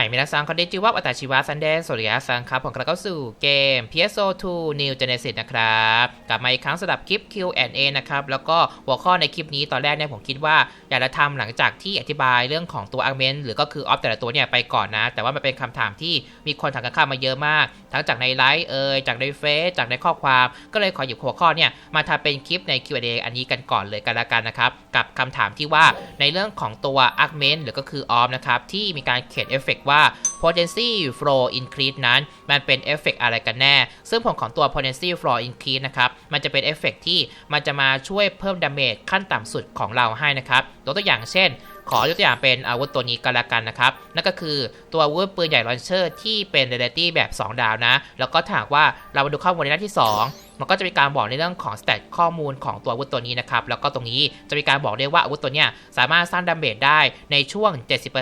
ายมินาซังคอนเดจิวับอัตชิวะซันเดนสุริยะซังครับผมกลับเข้าสู่เกม PSO 2 New Genesis นะครับกลับมาอีกครั้งสำหรับคลิป Q&A นะครับแล้วก็หัวข้อในคลิปนี้ตอนแรกเนี่ยผมคิดว่าอยากจะทำหลังจากที่อธิบายเรื่องของตัวอาร์เมนหรือก็คือออฟแต่ละตัวเนี่ยไปก่อนนะ แต่ว่ามันเป็นคำถามที่มีคนถามกันข้ามาเยอะมาก ทั้งจากในไลฟ์เอ่ยจากในเฟซจากในข้อความ ก็เลยขอหยิบหัวข้อเนี่ยมาทำเป็นคลิปใน Q&A อันนี้กันก่อนเลยกันละกันนะครับกับคำถามที่ว่าในเรื่องของตัวอาร์เมนหรือก็คือออฟนะครับที่มีการเขียนเอฟเฟกว่า potency flow increase นั้น มันเป็นเอฟเฟกอะไรกันแน่ ซึ่งผลของตัว potency flow increase นะครับ มันจะเป็นเอฟเฟกที่มันจะมาช่วยเพิ่มดาเมจขั้นต่ำสุดของเราให้นะครับยกตัวอย่างเช่น ขอยกตัวอย่างเป็นอาวุธตัวนี้ก็แล้วกันนะครับ นั่นก็คือตัวอาวุธปืนใหญ่ลอนเชอร์ที่เป็นเร a ตี้แบบ 2 ดาวนะ แล้วก็ถากว่าเรามาดูข้อมูลในหน้าที่ 2มันก็จะมีการบอกในเรื่องของสเตตข้อมูลของตัวอาวุธตัวนี้นะครับ แล้วก็ตรงนี้จะมีการบอกได้ว่าอาวุธตัวเนี้ยสามารถสร้างดาเมจได้ในช่วง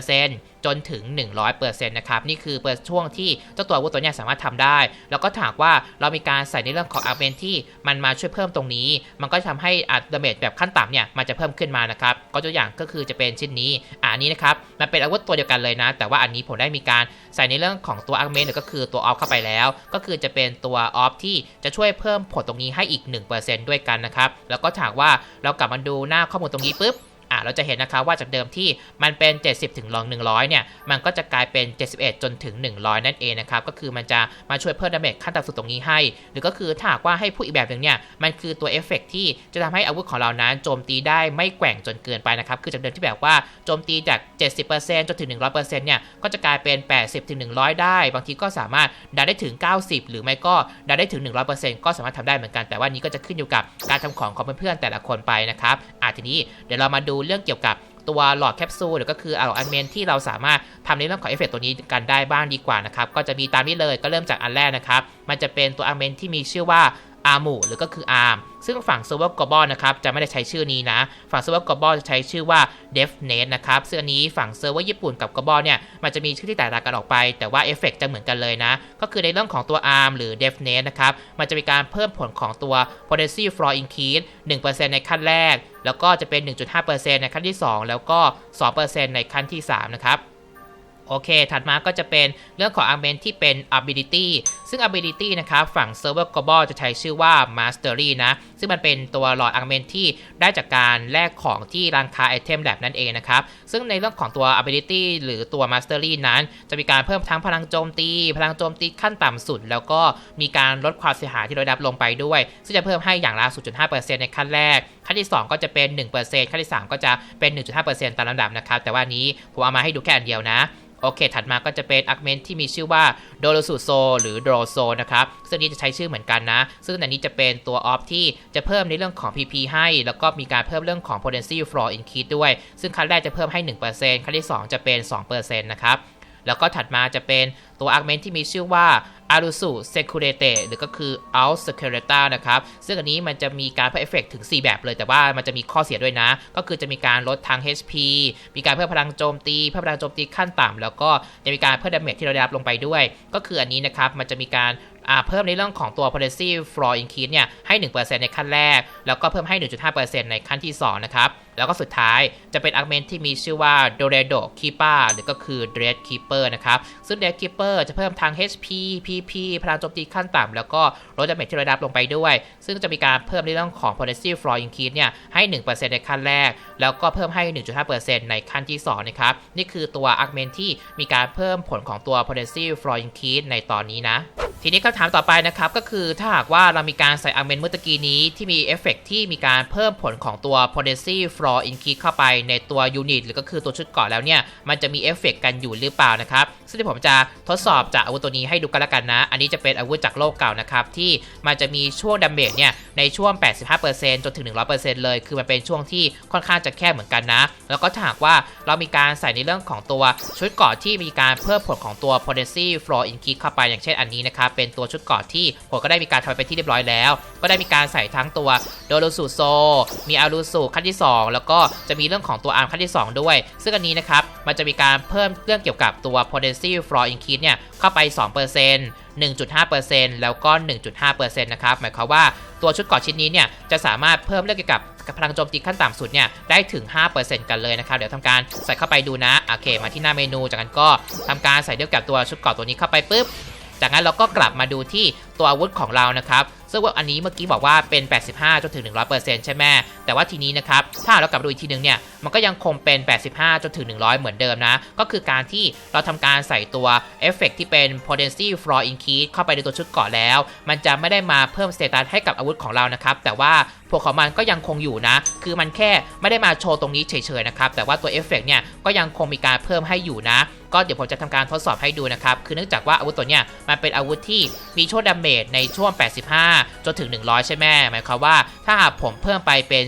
70%จนถึง 100%นะครับนี่คือเปิดช่วงที่เจ้าตัวอาวุธตัวนี้สามารถทำได้ แล้วก็ถากว่าเรามีการใส่ในเรื่องของอาร์เมนที่มันมาช่วยเพิ่มตรงนี้ มันก็จะทำให้อัดาเมจแบบขั้นต่ำเนี่ยมันจะเพิ่มขึ้นมานะครับก็ตัวอย่างก็คือจะเป็นชิ้นนี้อ่านี้นะครับมันเป็นอาวุธตัวเดียวกันเลยนะ แต่ว่าอันนี้ผมได้มีการใส่ในเรื่องของตัวอาร์เมนหรือก็คือตัวออฟเข้าไปแล้ว ก็คือจะเป็นตัวออฟที่จะช่วยเพิ่มผลตรงนี้ให้อีก 1%ด้วยกันนะครับแล้วก็ถากว่าเรากลับมาดูหน้าข้อมูลตรงนี้ปุ๊บ อะเราจะเห็นนะคะว่าจากเดิมที่มันเป็น 70ถึงลอง100 เนี่ย มันก็จะกลายเป็น 71 จนถึง 100 นั่นเองนะครับ ก็คือมันจะมาช่วยเพิ่มดาเมจขั้นต่ำสุดตรงนี้ให้ หรือก็คือถ้าหากว่าให้พูดอีกแบบหนึ่งเนี่ย มันคือตัวเอฟเฟกที่จะทำให้อาวุธของเรานั้นโจมตีได้ไม่แกว่งจนเกินไปนะครับ คือจากเดิมที่แบบว่าโจมตีจาก 70%จนถึง 100%เนี่ย ก็จะกลายเป็น 80ถึง100 ได้ บางทีก็สามารถดันได้ถึง 90 หรือไม่ก็ดันได้ถึง 100%ก็สามารถทำได้เหมือนกัน แต่ว่านี้ก็จะขึ้นอยู่กับการทำของของเพื่อนๆแต่ละคนไปนะครับอะทีนี้เดี๋ยวเรามาดูเรื่องเกี่ยวกับตัวหลอดแคปซูลหรือก็คือเอาอันเมนที่เราสามารถทำในเรื่องของเอฟเฟกตัวนี้กันได้บ้างดีกว่านะครับ ก็จะมีตามนี้เลยก็เริ่มจากอันแรกนะครับ มันจะเป็นตัวอันเมนที่มีชื่อว่า อาร์มูหรือก็คืออาร์มซึ่งฝั่งเซิร์ฟเวอร์กอบอนะครับจะไม่ได้ใช้ชื่อนี้นะ ฝั่งเซิร์ฟเวอร์กอบอจะใช้ชื่อว่า d e f n e t นะครับซึ่งอันนี้ฝั่งเซิร์ฟเวอร์ญี่ปุ่นกับกอบอเนี่ยมันจะมีชื่อที่แตกต่างกันออกไป แต่ว่าเอฟเฟกจะเหมือนกันเลยนะ ก็คือในเรื่องของตัว ARM หรือ d e f n e t นะครับมันจะมีการเพิ่มผลของตัว potency floor increase 1%ในขั้นแรก แล้วก็จะเป็น 1.5%ในขั้นที่ 2 แล้วก็ 2%ในขั้นที่ 3 นะครับโอเค ถัดมาก็จะเป็นเรื่องของ argument ที่เป็น ability ซึ่ง ability นะครับฝั่ง server global จะใช้ชื่อว่า mastery นะ ซึ่งมันเป็นตัวหลอด argument ที่ได้จากการแลกของที่ร้านค้าไอเทมแบบนั่นเองนะครับ ซึ่งในเรื่องของตัว ability หรือตัว mastery นั้น จะมีการเพิ่มทั้งพลังโจมตี พลังโจมตีขั้นต่ำสุด แล้วก็มีการลดความเสียหายที่เราดับลงไปด้วย ซึ่งจะเพิ่มให้อย่างละ 0.5%ในขั้นแรก ขั้นที่ 2 ก็จะเป็น 1%ขั้นที่ 3 ก็จะเป็น 1.5%ตามลำดับนะครับแต่ว่านี้ผมเอามาให้ดูแค่อันเดียวนะ โอเค ถัดมาก็จะเป็นอาร์เมนที่มีชื่อว่าโดโลสูโซหรือโดโซนะครับ ซึ่งนี้จะใช้ชื่อเหมือนกันนะ ซึ่งอันนี้จะเป็นตัวออฟที่จะเพิ่มในเรื่องของ PP ให้ แล้วก็มีการเพิ่มเรื่องของ potency floor increase ด้วย ซึ่งขั้นแรกจะเพิ่มให้1%ขั้นที่ 2 จะเป็น 2%นะครับ แล้วก็ถัดมาจะเป็นตัวอาร์เมนที่มีชื่อว่า a r u s u Security หรือก็คือ Out Securita นะครับ ซึ่งอันนี้มันจะมีการเพิ่มเอฟเฟกถึง 4 แบบเลย แต่ว่ามันจะมีข้อเสียด้วยนะ ก็คือจะมีการลดทาง HP มีการเพิ่มพลังโจมตี เพิ่มพลังโจมตีขั้นต่ำแล้วก็จะมีการเพิ่มดาเมจที่เราได้รับลงไปด้วย ก็คืออันนี้นะครับมันจะมีการเพิ่มในเรื่องของตัว potency floor increase เนี่ยให้ 1%ในขั้นแรก แล้วก็เพิ่มให้ 1.5%ในขั้นที่ 2 นะครับ แล้วก็สุดท้ายจะเป็น argument ที่มีชื่อว่า Doredo Keeper หรือก็คือ Dread Keeper นะครับ ซึ่ง Dread Keeper จะเพิ่มทาง HP PP พลังโจมตีขั้นต่ำแล้วก็ลดดาเมจที่ราได้รับลงไปด้วย ซึ่งจะมีการเพิ่มในเรื่องของ potency floor increase เนี่ยให้ 1%ในขั้นแรก แล้วก็เพิ่มให้ 1.5%ในขั้นที่ 2 นะครับ นี่คือตัว argument ที่มีการเพิ่มผลของตัว potency floor increase ในตอนนี้นะ ทีนี้คำถามต่อไปนะครับก็คือถ้าหากว่าเรามีการใส่อาร์เมนเมื่อกี้นี้ที่มีเอฟเฟกที่มีการเพิ่มผลของตัว potency floor increase เข้าไปในตัวยูนิตหรือก็คือตัวชุดเกาะแล้วเนี่ยมันจะมีเอฟเฟกกันอยู่หรือเปล่านะครับ ซึ่งที่ผมจะทดสอบจากอาวุธตัวนี้ให้ดูกันล้วกันนะ อันนี้จะเป็นอาวุธจากโลกเก่านะครับ ที่มันจะมีช่วงดาเมจเนี่ยในช่วง 85%จนถึง 100%เลย คือมันเป็นช่วงที่ค่อนข้างจะแคบเหมือนกันนะ แล้วก็ถ้าหากว่าเรามีการใส่ในเรื่องของตัวชุดเกราะที่มีการเพิ่มผลของตัว potency floor increase เข้าไปอย่างเช่นอันนี้นะครับเป็นตัวชุดเกราะที่ผมก็ได้มีการทำไปที่เรียบร้อยแล้ว ก็ได้มีการใส่ทั้งตัวโดโรสุโซ มีอารุสุขั้นที่ 2 แล้วก็จะมีเรื่องของตัวอาร์มขั้นที่ 2 ด้วย ซึ่งอันนี้นะครับมันจะมีการเพิ่มเรื่องเกี่ยวกับตัว potency floor increase เนี่ยเข้าไป 2% 1.5%แล้วก็ 1.5%นะครับ หมายความว่าตัวชุดเกราะชิ้นนี้เนี่ยจะสามารถเพิ่มเรื่องเกี่ยวกับพลังโจมตีขั้นต่ำสุดเนี่ยได้ถึง 5%กันเลยนะครับ เดี๋ยวทำการใส่เข้าไปดูนะ โอเค มาที่หน้าเมนู จากนั้นก็ทำการใส่เรื่องกับตัวชุดเกราะตัวนี้เข้าไปปุ๊บ จากนั้นเราก็กลับมาดูที่ ตัวอาวุธของเรานะครับซึ่งว่าอันนี้เมื่อกี้บอกว่าเป็น 85 จนถึง 100%ใช่ไหมแต่ว่าทีนี้นะครับ ถ้าเรากลับดูอีกทีนึงเนี่ย มันก็ยังคงเป็น 85 จนถึง 100 เหมือนเดิมนะ ก็คือการที่เราทำการใส่ตัวเอฟเฟกที่เป็น potency floor increase เข้าไปในตัวชุดกราะแล้ว มันจะไม่ได้มาเพิ่มสเตตัสให้กับอาวุธของเรานะครับ แต่ว่าพวกของมันก็ยังคงอยู่นะ คือมันแค่ไม่ได้มาโชว์ตรงนี้เฉยๆนะครับ แต่ว่าตัวเอฟเฟกเนี่ย ก็ยังคงมีการเพิ่มให้อยู่นะ ก็เดี๋ยวผมจะทำการทดสอบให้ดูนะครับ คือเนื่องจากว่าอาวุธตัวเนี้ยมันเป็นอาวุธที่มีโชว์ดาเมจในช่วง 85 จนถึง 100 ใช่ไหมหมายความว่าถ้าหากผมเพิ่มไปเป็น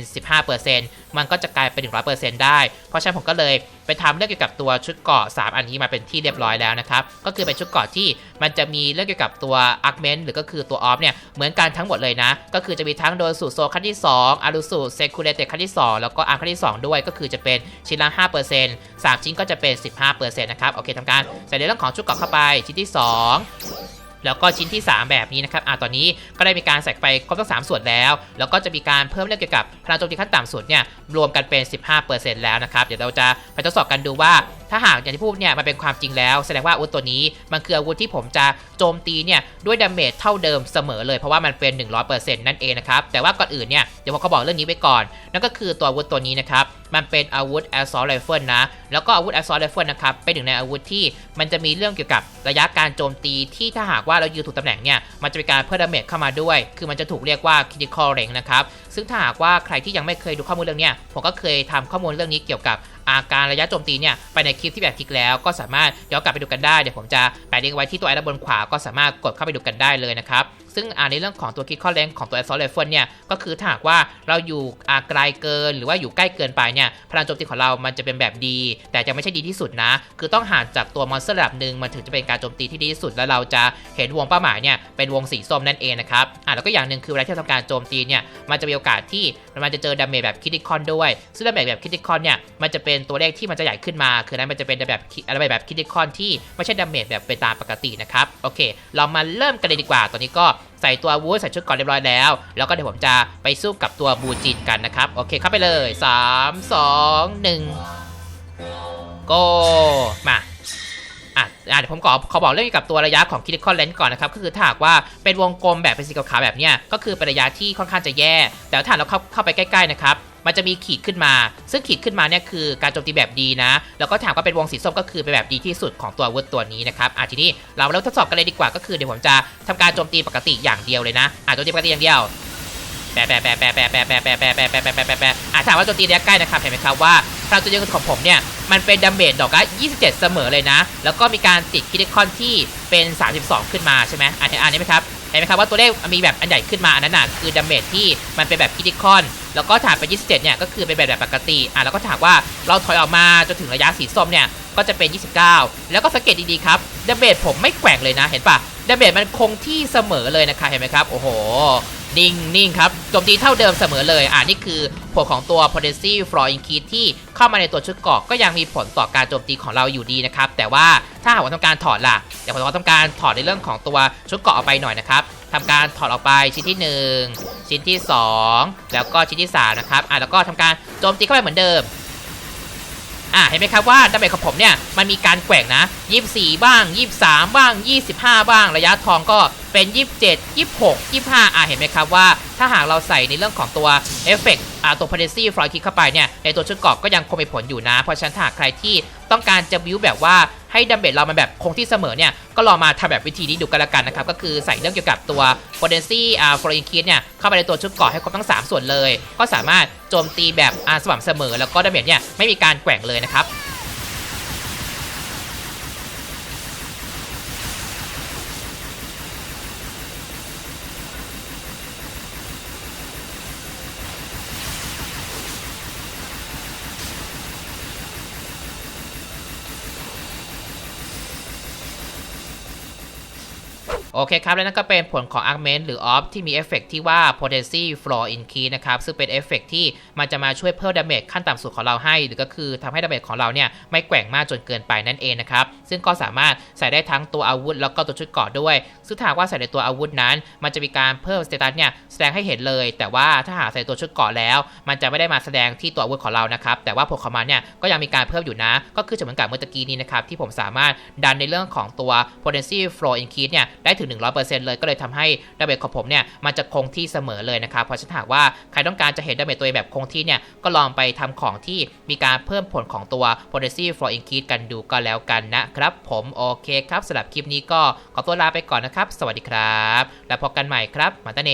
15%มันก็จะกลายเป็น 100%ได้ เพราะฉะนั้นผมก็เลยไปทำเรื่องเกี่ยวกับตัวชุดเกาะ 3 อันนี้มาเป็นที่เรียบร้อยแล้วนะครับ ก็คือเป็นชุดเกาะที่มันจะมีเรื่องเกี่ยวกับตัวอาร์คเมนหรือก็คือตัวออฟเนี่ยเหมือนกันทั้งหมดเลยนะ ก็คือจะมีทั้งโดยสูตรโซขั้นที่ 2 อารุสูตรเซคูเลเตขั้นที่ 2 แล้วก็อาร์คขั้นที่ 2 ด้วยก็คือจะเป็นชิ้นละ 5% 3 ชิ้นก็จะเป็น 15%นะครับโอเคทำการใส่ในเรื่องของชุดเกาะเข้าไปชิ้นที่ 2 แล้วก็ชิ้นที่ 3 แบบนี้นะครับอ่าตอนนี้ก็ได้มีการใส่ไปครบทั้ง3ส่วนแล้ว แล้วก็จะมีการเพิ่มเรื่องเกี่ยวกับพลังโจมตีขั้นต่ำสุดเนี่ยรวมกันเป็น 15%แล้วนะครับเดี๋ยวเราจะไปทดสอบกันดูว่า ถ้าหากอย่างที่พูดเนี่ยมันเป็นความจริงแล้ว แสดงว่าอาวุธตัวนี้มันคืออาวุธที่ผมจะโจมตีเนี่ยด้วยดาเมจเท่าเดิมเสมอเลยเพราะว่ามันเป็น 100%นั่นเองนะครับแต่ว่าก่อนอื่นเนี่ยเดี๋ยวผมก็บอกเรื่องนี้ไว้ก่อน นั่นก็คือตัวอาวุธตัวนี้นะครับ มันเป็นอาวุธ assault rifle นะ แล้วก็อาวุธ assault rifle นะครับ เป็นหนึ่งในอาวุธที่มันจะมีเรื่องเกี่ยวกับระยะการโจมตีที่ถ้าหากว่าเรายืนถูกตำแหน่งเนี่ย มันจะมีการเพิ่มดาเมจเข้ามาด้วย คือมันจะถูกเรียกว่า critical range นะครับ ซึ่งถ้าหากว่าใครที่ยังไม่เคยดูข้อมูลเรื่องนี้ผมก็เคยทำข้อมูลเรื่องนี้เกี่ยวกับ อาการระยะโจมตีเนี่ยไปในคลิปที่แบบคลิกแล้วก็สามารถย้อนกลับไปดูกันได้เดี๋ยวผมจะแปะลิงก์ไว้ที่ตัวไอด้านบนขวาก็สามารถกดเข้าไปดูกันได้เลยนะครับซึ่งอ่าในเรื่องของตัวคิดข้อแรงของตัว assault rifle เนี่ยก็คือถ้าหากว่าเราอยู่ไกลเกิน หรือว่าอยู่ใกล้เกินไปเนี่ยพลังโจมตีของเรามันจะเป็นแบบดี แต่จะไม่ใช่ดีที่สุดนะ คือต้องห่างจากตัวมอนสเตอร์ระดับหนึ่งมันถึงจะเป็นการโจมตีที่ดีที่สุด แล้วเราจะเห็นวงเป้าหมายเนี่ยเป็นวงสีส้มนั่นเองนะครับอ่าแล้วก็อย่างหนึ่งคือเวลาที่ทำการโจมตีเนี่ยมันจะมีโอกาสที่มันจะเจอดาเมจแบบคิดิคอนด้วย ซึ่งดาเมจแบบคิดิคอนเนี่ยมันจะเป็นตัวเลขที่มันจะใหญ่ขึ้นมา คือนั้นมันจะเป็นแบบดาเมจแบบคิดิคอนที่ไม่ใช่ดาเมจแบบเป็นตามปกตินะครับ โอเค เรามาเริ่มกันเลยดีกว่า ตอนนี้ก็ใส่ตัวอาวุธใส่ชุดก่อนเรียบร้อยแล้ว แล้วก็เดี๋ยวผมจะไปสู้กับตัวบูจินกันนะครับ โอเค เข้าไปเลย 3 2 1โกมาอะอะเดี๋ยวผมขอขอบอกเรื่องเกี่ยวกับตัวระยะของ critical range ก่อนนะครับ ก็คือถ้าหากว่าเป็นวงกลมแบบเป็นสีขาวแบบเนี้ยก็คือเป็นระยะที่ค่อนข้างจะแย่ แต่ถ้าเราเข้าเข้าไปใกล้ๆนะครับ มันจะมีขีดขึ้นมา ซึ่งขีดขึ้นมาเนี่ยคือการโจมตีแบบดีนะ แล้วก็ถามว่าเป็นวงสีส้มก็คือเป็นแบบดีที่สุดของตัวอาวุธตัวนี้นะครับอะทีนี้เรามาเริ่มทดสอบกันเลยดีกว่าก็คือเดี๋ยวผมจะทำการโจมตีปกติอย่างเดียวเลยนะอะโจมตีปกติอย่างเดียวแปะแปะแปะแปะแปะแปะแปะแปะแปะแปะแปะแปะแปะแปะอะถามว่าโจมตีระยะใกล้นะครับเห็นไหมครับว่าพลังโจมตีของผมเนี่ยมันเป็นดาเมจดอกละ27 เสมอเลยนะ แล้วก็มีการติดคิดคอนที่เป็น 32 ขึ้นมาใช่ไหมอะเห็นอันนี้ไหมครับ เห็นไหมครับว่าตัวเลขมีแบบอันใหญ่ขึ้นมาอันนั้นน่ะคือดาเมจที่มันเป็นแบบคิดคอน แล้วก็ถามไป 27 เนี่ยก็คือเป็นแบบแบบปกติอะแล้วก็ถามว่าเราถอยออกมาจนถึงระยะสีส้มเนี่ยก็จะเป็น 29 แล้วก็สังเกตดีๆครับดาเมจผมไม่แกว่งเลยนะเห็นปะดาเมจมันคงที่เสมอเลยนะคะเห็นไหมครับโอ้โห นิ่งนิ่งครับโจมตีเท่าเดิมเสมอเลย อ่านี่คือผลของตัว potency floor increase ที่เข้ามาในตัวชุดเกาะก็ยังมีผลต่อการโจมตีของเราอยู่ดีนะครับ แต่ว่าถ้าหากว่าต้องการถอดล่ะเดี๋ยวผมจะต้องการถอดในเรื่องของตัวชุดเกาะออกไปหน่อยนะครับทำการถอดออกไปชิ้นที่ 1 ชิ้นที่ 2 แล้วก็ชิ้นที่ 3 นะครับ อ่าแล้วก็ทำการโจมตีเข้าไปเหมือนเดิมอ่าเห็นไหมครับว่าดาเมจของผมเนี่ยมันมีการแกว่งนะ 24 บ้าง 23 บ้าง 25 บ้าง ระยะทองก็ เป็น 27 26 25อ่าเห็นไหมครับว่า ถ้าหากเราใส่ในเรื่องของตัวเอฟเฟกต์อ่าตัว potency f l o y kick เข้าไปเนี่ยในตัวชุดเกาะก็ยังคงมีผลอยู่นะ เพราะฉะนั้นถ้าหากใครที่ต้องการจะบิวแบบว่าให้ดาเมจเรามันแบบคงที่เสมอเนี่ยก็ลองมาทำแบบวิธีนี้ดูกันละกันนะครับ ก็คือใส่เรื่องเกี่ยวกับตัว potency อ่า f l o y kick เนี่ย เข้าไปในตัวชุดเกาะให้ครบทั้ง 3 ส่วนเลย ก็สามารถโจมตีแบบอ่าสม่ำเสมอ แล้วก็ดาเมจเนี่ยไม่มีการแกว่งเลยนะครับ โอเคครับ และนั่นก็เป็นผลของ augment หรือ off ที่มีเอฟเฟกที่ว่า potency floor increase นะครับ ซึ่งเป็นเอฟเฟกที่มันจะมาช่วยเพิ่มดาเมจขั้นต่ำสุดของเราให้ หรือก็คือทำให้ดาเมจของเราเนี่ยไม่แกว่งมากจนเกินไปนั่นเองนะครับ ซึ่งก็สามารถใส่ได้ทั้งตัวอาวุธ แล้วก็ตัวชุดเกราะด้วย ซึ่งถ้าหากว่าใส่ในตัวอาวุธนั้น มันจะมีการเพิ่มสเตตัสเนี่ยแสดงให้เห็นเลย แต่ว่าถ้าหากใส่ตัวชุดเกราะแล้ว มันจะไม่ได้มาแสดงที่ตัวอาวุธของเรานะครับ แต่ว่าผลของมันเนี่ยก็ยังมีการเพิ่มอยู่นะ ก็คือจะเหมือนกับเมื่อตะกี้นี้นะครับที่ผมสามารถดันในเรื่องของตัว potency flow increase เนี่ยได้ถึง 100%เลยก็เลยทำให้ดาเมจของผมเนี่ยมันจะคงที่เสมอเลยนะครับเพราะฉะนั้นหากว่าใครต้องการจะเห็นดาเมจตัวเองแบบคงที่เนี่ยก็ลองไปทำของที่มีการเพิ่มผลของตัว potency for increase กันดูก็แล้วกันนะครับผมโอเคครับสำหรับคลิปนี้ก็ขอตัวลาไปก่อนนะครับ สวัสดีครับ แล้วพบกันใหม่ครับมาตาเน